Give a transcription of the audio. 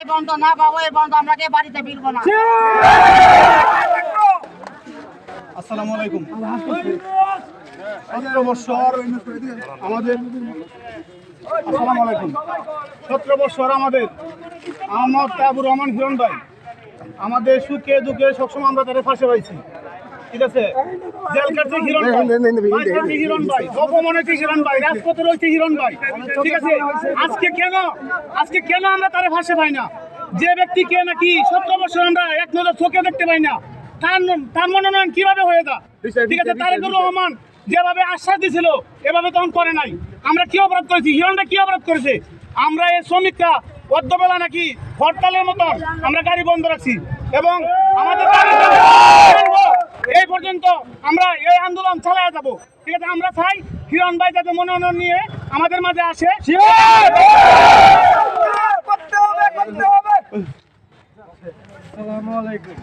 বন্ধ না পাবো এই বন্ধ, আমরা কে বাড়িতে ফিরবো না? আসসালামু আলাইকুম। সতেরো বছর আমাদের আলাইকুম। আমাদের। আমার আবুর রহমান হিরণ ভাই, আমাদের সুখে দুঃখে সবসময় আমরা তাদের ফাঁসে পাইছি ঠিক আছে? হিরণ ভাই। হিরণ ভাই। হিরণ ভাই রাজপথে রয়েছে হিরণ ভাই। ঠিক আছে? আজকে কেন? আজকে কেন আমরা তার ভাষে পাই না? যে ব্যক্তিকে নাকি সতেরো বছর আমরা এক নজর চোখে দেখতে পাই না। তার তার মনোনয়ন কীভাবে হয়ে যা ঠিক আছে? তারেকুর রহমান যেভাবে আশ্বাস দিছিল এভাবে তখন করে নাই। আমরা কি অপরাধ করেছি? হিরণটা কি অপরাধ করেছে? আমরা এই শ্রমিকরা অর্ধবেলা নাকি হরতালের মতন আমরা গাড়ি বন্ধ রাখছি। এবং আমাদের পর্যন্ত আমরা এই আন্দোলন চালায় যাব। ঠিক আছে আমরা চাই কিরণ ভাই যাতে মনোনয়ন নিয়ে আমাদের মাঝে আসে। আসসালামু আলাইকুম।